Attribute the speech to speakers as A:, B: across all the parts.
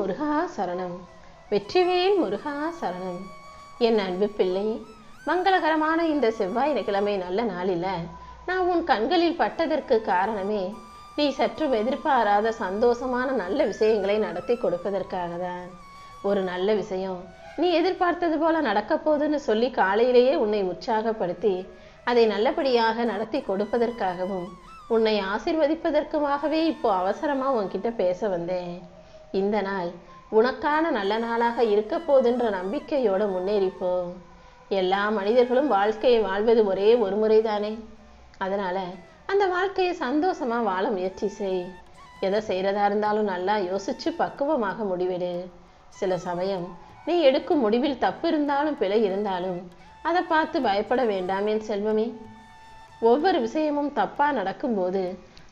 A: முருகா சரணம். வெற்றிவேல் முருகா சரணம். என் அன்பு பிள்ளை மங்களகரமான இந்த செவ்வாய் கிழமை நல்ல நாளில் நான் உன் கண்களில் பட்டதற்கு காரணமே நீ சற்றும் எதிர்பாராத சந்தோஷமான நல்ல விஷயங்களை நடத்தி கொடுப்பதற்காக தான். ஒரு நல்ல விஷயம் நீ எதிர்பார்த்தது போல நடக்கப்போகுதுன்னு சொல்லி காலையிலேயே உன்னை உற்சாகப்படுத்தி அதை நல்லபடியாக நடத்தி கொடுப்பதற்காகவும் உன்னை ஆசிர்வதிப்பதற்குமாகவே இப்போ அவசரமாக உன்கிட்ட பேச வந்தேன். இந்த நாள் உனக்கான நல்ல நாளாக இருக்க போதுன்ற நம்பிக்கையோட முன்னேறிப்போ எல்லா மனிதர்களும் வாழ்க்கையை வாழ்வது ஒரே ஒரு முறைதானே? அதனால அந்த வாழ்க்கையை சந்தோஷமா வாழ முயற்சி செய். எதை செய்யறதா இருந்தாலும் நல்லா யோசிச்சு பக்குவமாக முடிவெடு. சில சமயம் நீ எடுக்கும் முடிவில் தப்பு இருந்தாலும் பிழை இருந்தாலும் அதை பார்த்து பயப்பட வேண்டாமேன் செல்வமே. ஒவ்வொரு விஷயமும் தப்பா நடக்கும்போது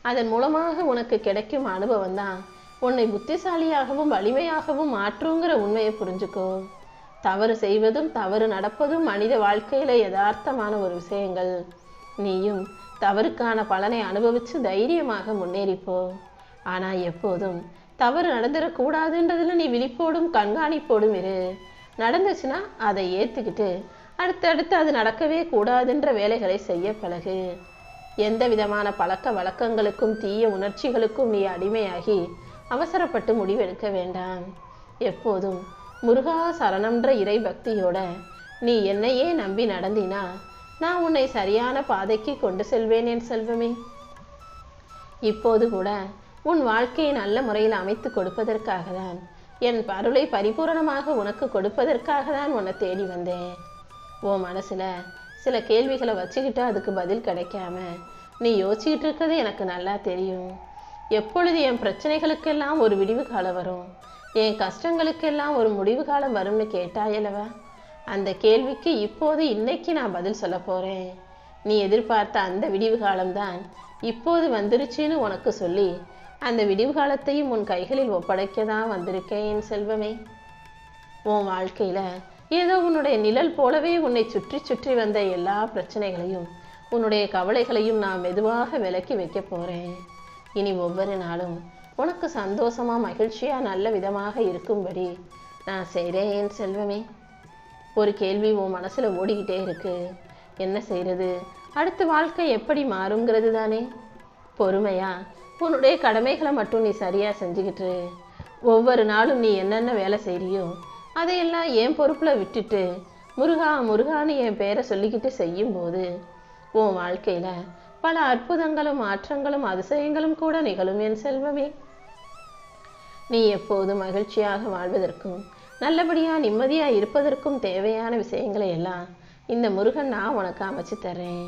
A: அதன் மூலமாக உனக்கு கிடைக்கும் அனுபவம் தான் உன்னை புத்திசாலியாகவும் வலிமையாகவும் மாற்றுங்கிற உண்மையை புரிஞ்சுக்கோ. தவறு செய்வதும் தவறு நடப்பதும் மனித வாழ்க்கையில யதார்த்தமான ஒரு விஷயங்கள். நீயும் தவறுக்கான பலனை அனுபவிச்சு தைரியமாக முன்னேறிப்போ. ஆனா எப்போதும் தவறு நடந்துடக்கூடாதுன்றதுல நீ விழிப்போடும் கண்காணிப்போடும் இரு. நடந்துச்சுன்னா அதை ஏத்துக்கிட்டு அடுத்தடுத்து அது நடக்கவே கூடாதுன்ற வேலைகளை செய்ய பழகு. எந்த விதமான பழக்க வழக்கங்களுக்கும் தீய உணர்ச்சிகளுக்கும் நீ அடிமையாகி அவசரப்பட்டு முடிவெடுக்க வேண்டாம். எப்போதும் முருகா சரணம்ன்ற இறை பக்தியோட நீ என்னையே நம்பி நடந்தினா நான் உன்னை சரியான பாதைக்கு கொண்டு செல்வேன் என் செல்வமே. இப்போது கூட உன் வாழ்க்கையை நல்ல முறையில் அமைத்து கொடுப்பதற்காக தான் என் பருளை பரிபூரணமாக உனக்கு கொடுப்பதற்காக தான் உன்னை தேடி வந்தேன். உன் மனசில் சில கேள்விகளை வச்சுக்கிட்டு அதுக்கு பதில் கிடைக்காம நீ யோசிச்சுட்டு இருக்கிறது எனக்கு நல்லா தெரியும். எப்பொழுது என் பிரச்சனைகளுக்கெல்லாம் ஒரு விடிவு காலம் வரும்? என் கஷ்டங்களுக்கெல்லாம் ஒரு முடிவு காலம் வரும்னு கேட்டாயல்லவா? அந்த கேள்விக்கு இப்போது இன்னைக்கு நான் பதில் சொல்ல போகிறேன் நீ எதிர்பார்த்த அந்த விடிவு காலம்தான் இப்போது வந்துருச்சுன்னு உனக்கு சொல்லி அந்த விடிவு காலத்தையும் உன் கைகளில் ஒப்படைக்க தான் வந்திருக்கேன் என் செல்வமே. உன் வாழ்க்கையில் ஏதோ உன்னுடைய நிழல் போலவே உன்னை சுற்றி சுற்றி வந்த எல்லா பிரச்சனைகளையும் உன்னுடைய கவலைகளையும் நான் மெதுவாக விலக்கி வைக்க போகிறேன் இனி ஒவ்வொரு நாளும் உனக்கு சந்தோஷமா மகிழ்ச்சியா நல்ல விதமாக இருக்கும்படி நான் செய்கிறேன் என் செல்வமே. ஒரு கேள்வி உன் மனசில் ஓடிக்கிட்டே இருக்கு. என்ன செய்கிறது அடுத்த வாழ்க்கை எப்படி மாறுங்கிறது தானே. பொறுமையா உன்னுடைய கடமைகளை மட்டும் நீ சரியாக செஞ்சுக்கிட்டு ஒவ்வொரு நாளும் நீ என்னென்ன வேலை செய்கிறியோ அதையெல்லாம் என் பொறுப்பில் விட்டுட்டு முருகா முருகான்னு என் பேரை சொல்லிக்கிட்டு செய்யும்போது உன் வாழ்க்கையில் பல அற்புதங்களும் மாற்றங்களும் அதிசயங்களும் கூட நிகழும் என் செல்வமே. நீ எப்போதும் மகிழ்ச்சியாக வாழ்வதற்கும் நல்லபடியாக நிம்மதியாக இருப்பதற்கும் தேவையான விஷயங்களை எல்லாம் இந்த முருகன் நான் உனக்கு அமைச்சு தர்றேன்.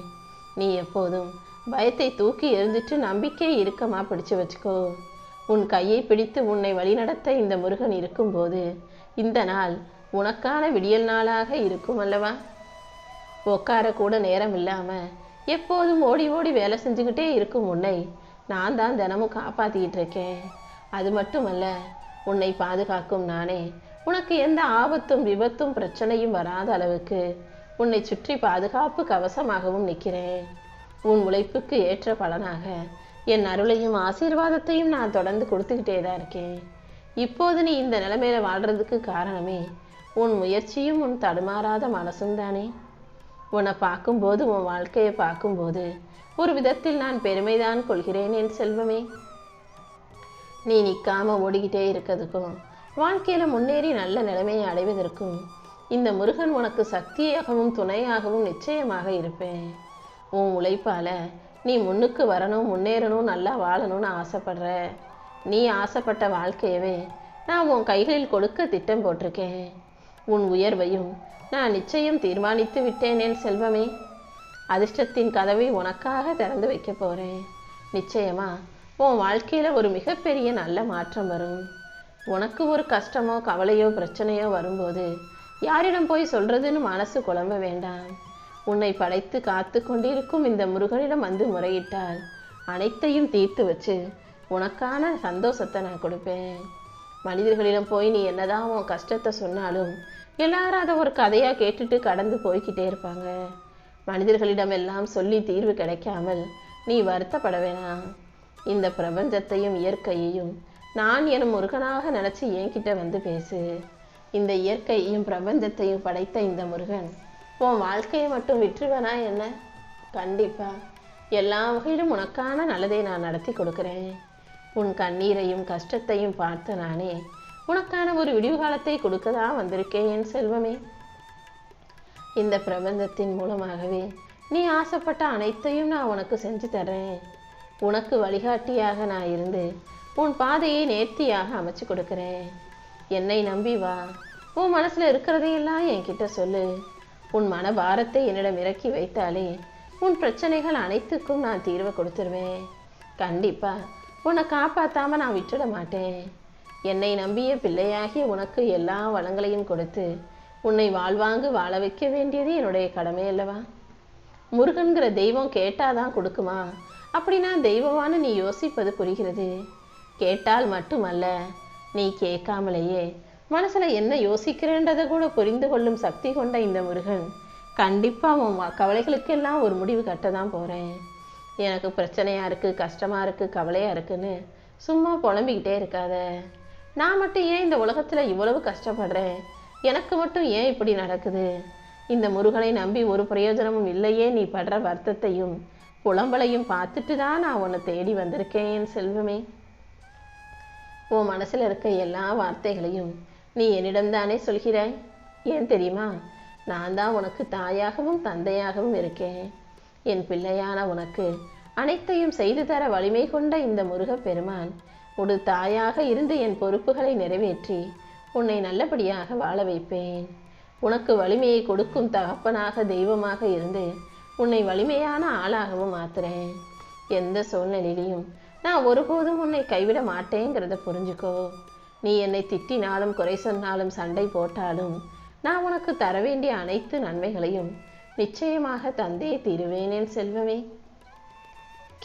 A: நீ எப்போதும் பயத்தை தூக்கி எறிஞ்சிட்டு நம்பிக்கையை இறுக்கமா பிடிச்சு வச்சுக்கோ. உன் கையை பிடித்து உன்னை வழிநடத்த இந்த முருகன் இருக்கும்போது இந்த நாள் உனக்கான விடியல் நாளாக இருக்கும் அல்லவா? உட்கார கூட நேரம் இல்லாமல் எப்போதும் ஓடி ஓடி வேலை செஞ்சுக்கிட்டே இருக்கும் உன்னை. நான் தான் தினமும் காப்பாற்றிக்கிட்டு இருக்கேன். அது மட்டுமல்ல உன்னை பாதுகாக்கும் நானே. உனக்கு எந்த ஆபத்தும் விபத்தும் பிரச்சனையும் வராத அளவுக்கு உன்னை சுற்றி பாதுகாப்பு கவசமாகவும் நிற்கிறேன். உன் உழைப்புக்கு ஏற்ற பலனாக என் அருளையும் ஆசீர்வாதத்தையும் நான் தொடர்ந்து கொடுத்துக்கிட்டே தான் இருக்கேன். இப்போது நீ இந்த நிலைமையில வாழ்றதுக்கு காரணமே உன் முயற்சியும் உன் தடுமாறாத மனசும் தானே. உன்னை பார்க்கும்போது உன் வாழ்க்கையை பார்க்கும்போது ஒரு விதத்தில் நான் பெருமைதான் கொள்கிறேன் என் செல்வமே. நீ நிற்காம ஓடிக்கிட்டே இருக்கிறதுக்கும் வாழ்க்கையில் முன்னேறி நல்ல நிலைமையை அடைவதற்கும் இந்த முருகன் உனக்கு சக்தியாகவும் துணையாகவும் நிச்சயமாக இருப்பேன். உன் உழைப்பால் நீ முன்னுக்கு வரணும் முன்னேறணும் நல்லா வாழணும்னு ஆசைப்படுற. நீ ஆசைப்பட்ட வாழ்க்கையவே நான் உன் கைகளில் கொடுக்க திட்டம் போட்டிருக்கேன். உன் உயர்வையும் நான் நிச்சயம் தீர்மானித்து விட்டேனேன் செல்வமே. அதிர்ஷ்டத்தின் கதவை உனக்காக திறந்து வைக்க போறேன். நிச்சயமா உன் வாழ்க்கையில் ஒரு மிகப்பெரிய நல்ல மாற்றம் வரும். உனக்கு ஒரு கஷ்டமோ கவலையோ பிரச்சனையோ வரும்போது யாரிடம் போய் சொல்றதுன்னு மனசு குழம்ப வேண்டாம். உன்னை படைத்து காத்து கொண்டிருக்கும் இந்த முருகனிடம் வந்து முறையிட்டால் அனைத்தையும் தீர்த்து வச்சு உனக்கான சந்தோஷத்தை நான் கொடுப்பேன். மனிதர்களிடம் போய் நீ என்னதான் உன் கஷ்டத்தை சொன்னாலும் எல்லாரும் அதை ஒரு கதையாக கேட்டுட்டு கடந்து போய்க்கிட்டே இருப்பாங்க. மனிதர்களிடம் எல்லாம் சொல்லி தீர்வு கிடைக்காமல் நீ வருத்தப்பட வேணாம். இந்த பிரபஞ்சத்தையும் இயற்கையையும் நான் என் முருகனாக நினச்சி என்கிட்ட வந்து பேசு. இந்த இயற்கையையும் பிரபஞ்சத்தையும் படைத்த இந்த முருகன் உன் வாழ்க்கையை மட்டும் விற்றுவனா என்ன? கண்டிப்பாக எல்லா வகையிலும் உனக்கான நல்லதை நான் நடத்தி கொடுக்குறேன். உன் கண்ணீரையும் கஷ்டத்தையும் பார்த்து நானே உனக்கான ஒரு விடிவுகாலத்தை கொடுக்க தான் வந்திருக்கேன் என் செல்வமே. இந்த பிரபந்தத்தின் மூலமாகவே நீ ஆசைப்பட்ட அனைத்தையும் நான் உனக்கு செஞ்சு தர்றேன். உனக்கு வழிகாட்டியாக நான் இருந்து உன் பாதையை நேர்த்தியாக அமைச்சு கொடுக்குறேன். என்னை நம்பி வா. உன் மனசில் இருக்கிறதையெல்லாம் என்கிட்ட சொல்லு. உன் மனபாரத்தை என்னிடம் இறக்கி வைத்தாலே உன் பிரச்சனைகள் அனைத்துக்கும் நான் தீர்வை கொடுத்துருவேன். கண்டிப்பாக உன்னை காப்பாற்றாமல் நான் விட்டுட மாட்டேன். என்னை நம்பிய பிள்ளையாகிய உனக்கு எல்லா வளங்களையும் கொடுத்து உன்னை வாழ்வாங்கு வாழ வைக்க வேண்டியது என்னுடைய கடமை அல்லவா? முருகன்கிற தெய்வம் கேட்டாதான் கொடுக்குமா? அப்படின்னா தெய்வமானு நீ யோசிப்பது புரிகிறது. கேட்டால் மட்டுமல்ல நீ கேட்காமலேயே மனசில் என்ன யோசிக்கிறேன்றதை கூட புரிந்து கொள்ளும் சக்தி கொண்ட இந்த முருகன் கண்டிப்பாக உன் கவலைகளுக்கெல்லாம் ஒரு முடிவு கட்ட தான் போகிறேன் எனக்கு பிரச்சனையாக இருக்குது கஷ்டமாக இருக்குது கவலையாக இருக்குன்னு சும்மா புலம்பிக்கிட்டே இருக்காத. நான் மட்டும் ஏன் இந்த உலகத்தில் இவ்வளவு கஷ்டப்படுறேன்? எனக்கு மட்டும் ஏன் இப்படி நடக்குது? இந்த முருகனை நம்பி ஒரு பிரயோஜனமும் இல்லையே நீ படுற வருத்தத்தையும் புலம்பலையும் பார்த்துட்டு தான் நான் உன்னை தேடி வந்திருக்கேன் என் செல்வமே. உன் மனசில் இருக்க எல்லா வார்த்தைகளையும் நீ என்னிடம்தானே சொல்கிறாய்? ஏன் தெரியுமா? நான் தான் உனக்கு தாயாகவும் தந்தையாகவும் இருக்கேன். என் பிள்ளையான உனக்கு அனைத்தையும் செய்து தர வலிமை கொண்ட இந்த முருகப் பெருமான் ஒரு தாயாக இருந்து என் பொறுப்புகளை நிறைவேற்றி உன்னை நல்லபடியாக வாழ வைப்பேன். உனக்கு வலிமையை கொடுக்கும் தகப்பனாக தெய்வமாக இருந்து உன்னை வலிமையான ஆளாகவும் மாத்துறேன் எந்த சூழ்நிலையிலையும் நான் ஒருபோதும் உன்னை கைவிட மாட்டேங்கிறத புரிஞ்சுக்கோ. நீ என்னை திட்டினாலும் குறை சொன்னாலும் சண்டை போட்டாலும் நான் உனக்கு தர வேண்டிய அனைத்து நன்மைகளையும் நிச்சயமாக தந்தே தீருவேனேன் செல்வமே.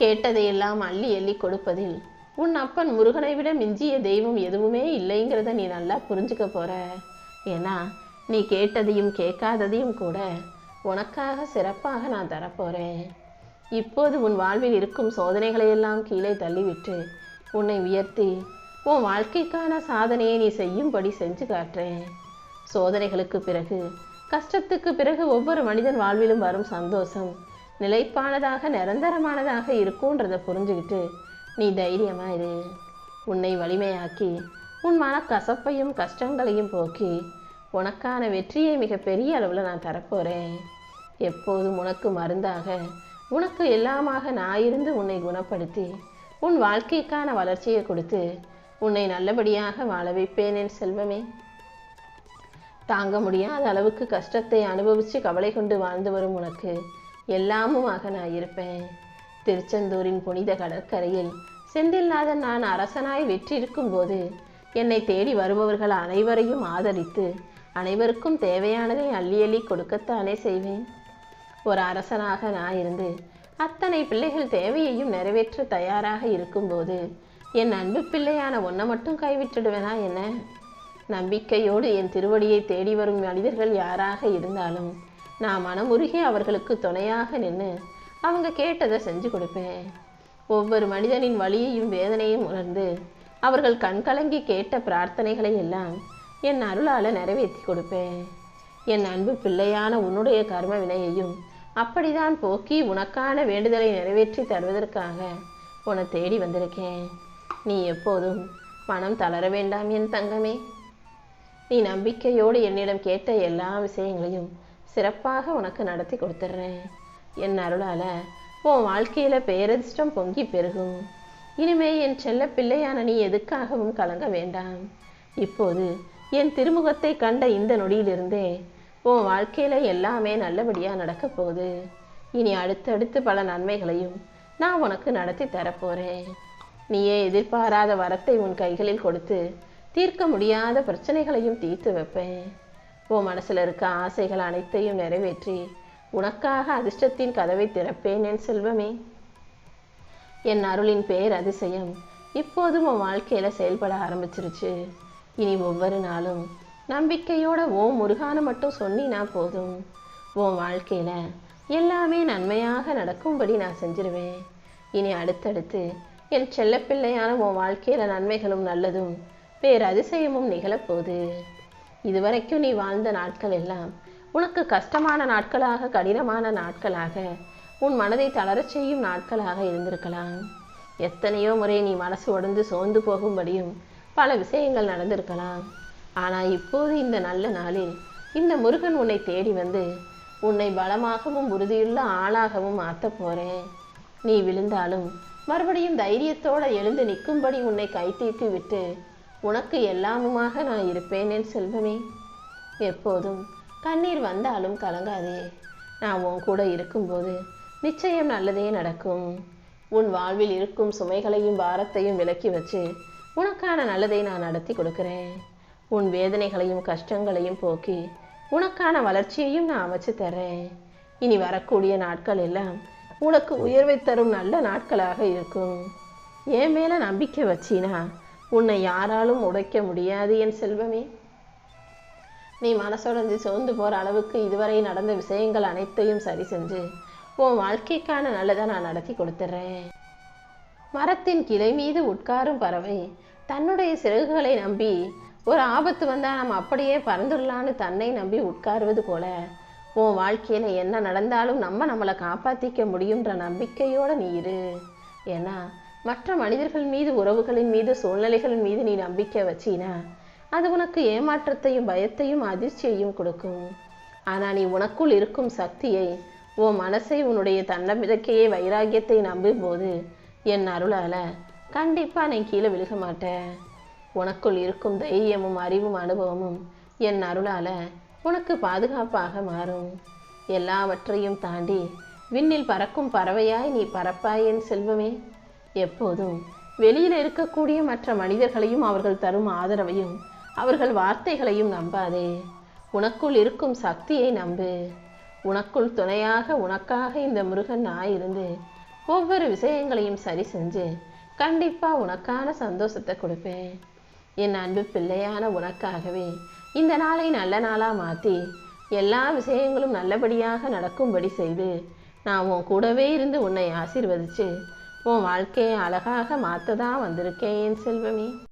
A: கேட்டதையெல்லாம் அள்ளி எள்ளி கொடுப்பதில் உன் அப்பன் முருகனை விட மிஞ்சிய தெய்வம் எதுவுமே இல்லைங்கிறத நீ நல்லா புரிஞ்சுக்க போற. ஏன்னா நீ கேட்டதையும் கேட்காததையும் கூட உனக்காக சிறப்பாக நான் தரப்போறேன். இப்போது உன் வாழ்வில் இருக்கும் சோதனைகளையெல்லாம் கீழே தள்ளிவிட்டு உன்னை உயர்த்தி உன் வாழ்க்கைக்கான சாதனையை நீ செய்யும்படி செஞ்சு காட்டுறேன். சோதனைகளுக்கு பிறகு கஷ்டத்துக்கு பிறகு ஒவ்வொரு மனிதன் வாழ்விலும் வரும் சந்தோஷம். நிலைப்பானதாக நிரந்தரமானதாக இருக்கும்ன்றதை புரிஞ்சுக்கிட்டு நீ தைரியமா இரு. உன்னை வலிமையாக்கி உன் மனக்கசப்பையும் கஷ்டங்களையும் போக்கி உனக்கான வெற்றியை மிக பெரிய அளவில் நான் தரப்போறேன். எப்போதும் உனக்கு மருந்தாக உனக்கு எல்லாமாக நான் இருந்து உன்னை குணப்படுத்தி உன் வாழ்க்கைக்கான வளர்ச்சியை கொடுத்து உன்னை நல்லபடியாக வாழ வைப்பேன் என் செல்வமே. தாங்க முடியாத அளவுக்கு கஷ்டத்தை அனுபவித்து கவலை கொண்டு வாழ்ந்து வரும் உனக்கு. எல்லாமுமாக நான் இருப்பேன் திருச்செந்தூரின் புனித கடற்கரையில் செந்தில்நாதன் நான் அரசனாய் வெற்றிருக்கும் போது என்னை தேடி வருபவர்கள் அனைவரையும் ஆதரித்து அனைவருக்கும் தேவையானதை அள்ளி அள்ளி கொடுக்கத்தானே செய்வேன். ஒரு அரசனாக நான் இருந்து அத்தனை பிள்ளைகள் தேவையையும் நிறைவேற்ற தயாராக இருக்கும்போது என் அன்பு பிள்ளையான ஒன்றை மட்டும் கைவிட்டுடுவேனா என்ன? நம்பிக்கையோடு என் திருவடியை தேடி வரும் மனிதர்கள் யாராக இருந்தாலும் நான் மனமுருகி அவர்களுக்கு துணையாக நின்று அவங்க கேட்டதை செஞ்சு கொடுப்பேன். ஒவ்வொரு மனிதனின் வலியையும் வேதனையும் உணர்ந்து அவர்கள் கண்கலங்கி கேட்ட பிரார்த்தனைகளை எல்லாம் என் அருளால் நிறைவேற்றி கொடுப்பேன். என் அன்பு பிள்ளையான உன்னுடைய கர்ம வினையையும் அப்படிதான் போக்கி உனக்கான வேண்டுதலை நிறைவேற்றி தருவதற்காக உன்னை தேடி வந்திருக்கேன். நீ எப்போதும் மனம் தளர வேண்டாம் என் தங்கமே. நீ நம்பிக்கையோடு என்னிடம் கேட்ட எல்லா விஷயங்களையும் சிறப்பாக உனக்கு நடத்தி கொடுத்துட்றேன். என் அருளால் உன் வாழ்க்கையில் பேரதிர்ஷ்டம் பொங்கி பெருகும். இனிமே என் செல்ல பிள்ளையான நீ எதுக்காகவும் கலங்க வேண்டாம். இப்போது என் திருமுகத்தை கண்ட இந்த நொடியிலிருந்தே உன் வாழ்க்கையில் எல்லாமே நல்லபடியாக நடக்கப் போகுது. இனி அடுத்தடுத்து பல நன்மைகளையும் நான் உனக்கு நடத்தி தரப்போகிறேன் நீயே எதிர்பாராத வரத்தை உன் கைகளில் கொடுத்து தீர்க்க முடியாத பிரச்சனைகளையும் தீர்த்து வைப்பேன். உன் மனசில் இருக்க ஆசைகள் அனைத்தையும் நிறைவேற்றி உனக்காக அதிர்ஷ்டத்தின் கதவை திறப்பேன் என் செல்வமே. என் அருளின் பேர் அதிசயம். இப்போதும் உன் வாழ்க்கையில் செயல்பட ஆரம்பிச்சிருச்சு. இனி ஒவ்வொரு நாளும் நம்பிக்கையோட ஓ முருகான மட்டும் சொன்னினா போதும். உன் வாழ்க்கையில் எல்லாமே நன்மையாக நடக்கும்படி நான் செஞ்சிருவேன். இனி அடுத்தடுத்து என் செல்லப்பிள்ளையான உன் வாழ்க்கையில் நன்மைகளும் நல்லதும் பேரதிசயமும் நிகழப்போகுது இதுவரைக்கும் நீ வாழ்ந்த நாட்கள் எல்லாம் உனக்கு கஷ்டமான நாட்களாக கடினமான நாட்களாக உன் மனதை தளரச் செய்யும் நாட்களாக இருந்திருக்கலாம். எத்தனையோ முறை நீ மனசு உடந்து சோர்ந்து போகும்படியும் பல விஷயங்கள் நடந்திருக்கலாம். ஆனால் இப்போது இந்த நல்ல நாளில் இந்த முருகன் உன்னை தேடி வந்து உன்னை பலமாகவும் உறுதியுள்ள ஆளாகவும் மாற்ற போறேன். நீ விழுந்தாலும் மறுபடியும் தைரியத்தோட எழுந்து நிற்கும்படி உன்னை கை விட்டு உனக்கு எல்லாமுமாக நான் இருப்பேனே செல்வமே. எப்போதும் கண்ணீர் வந்தாலும் கலங்காதே. நான் உன் கூட இருக்கும்போது நிச்சயம் நல்லதே நடக்கும். உன் வாழ்வில் இருக்கும் சுமைகளையும் பாரத்தையும் விலக்கி வச்சு உனக்கான நல்லதை நான் நடத்தி கொடுக்குறேன். உன் வேதனைகளையும் கஷ்டங்களையும் போக்கி உனக்கான வளர்ச்சியையும் நான் அமைச்சு தர்றேன். இனி வரக்கூடிய நாட்கள் எல்லாம் உனக்கு உயர்வை தரும் நல்ல நாட்களாக இருக்கும். என் மேலே நம்பிக்கை வச்சினா உன்னை யாராலும் உடைக்க முடியாது என் செல்வமே. நீ மனசுடைஞ்சு சோர்ந்து போகிற அளவுக்கு இதுவரை நடந்த விஷயங்கள் அனைத்தையும் சரி செஞ்சு உன் வாழ்க்கைக்கான நல்லதை நான் நடத்தி கொடுத்துட்றேன். மரத்தின் கிளை மீது உட்காரும் பறவை தன்னுடைய சிறகுகளை நம்பி ஒரு ஆபத்து வந்தால் நம்ம அப்படியே பறந்துடலான்னு தன்னை நம்பி உட்காருவது போல உன் வாழ்க்கையில் என்ன நடந்தாலும் நம்ம நம்மளை காப்பாற்றிக்க முடியுன்ற நம்பிக்கையோட நீ இரு. ஏன்னா மற்ற மனிதர்கள் மீது உறவுகளின் மீது சூழ்நிலைகளின் மீது நீ நம்பிக்கை வச்சினா. அது உனக்கு ஏமாற்றத்தையும் பயத்தையும் அதிர்ச்சியையும் கொடுக்கும். ஆனா நீ உனக்குள் இருக்கும் சக்தியை உன் மனசை உன்னுடைய தன்னம்பிக்கையை வைராகியத்தை நம்பும் போது என் அருளால கண்டிப்பா நீ கீழே விழுக மாட்ட. உனக்குள் இருக்கும் தைரியமும் அறிவும் அனுபவமும் என் அருளால உனக்கு பாதுகாப்பாக மாறும். எல்லாவற்றையும் தாண்டி விண்ணில் பறக்கும் பறவையாய் நீ பறப்பாய் என் செல்வமே. எப்போதும் வெளியில் இருக்கக்கூடிய மற்ற மனிதர்களையும் அவர்கள் தரும் ஆதரவையும் அவர்கள் வார்த்தைகளையும் நம்பாதே. உனக்குள் இருக்கும் சக்தியை நம்பு. உனக்குள் துணையாக உனக்காக இந்த முருகன் நான் இருந்து ஒவ்வொரு விஷயங்களையும் சரி செஞ்சு கண்டிப்பா உனக்கான சந்தோஷத்தை கொடுப்பேன். என் அன்பு பிள்ளையான உனக்காகவே இந்த நாளை நல்ல நாளாக மாற்றி எல்லா விஷயங்களும் நல்லபடியாக நடக்கும்படி செய்து நான் உன் கூடவே இருந்து உன்னை ஆசீர்வதிச்சு உன் வாழ்க்கையை அழகாக மாற்றதான் வந்திருக்கேன் என் செல்வமே.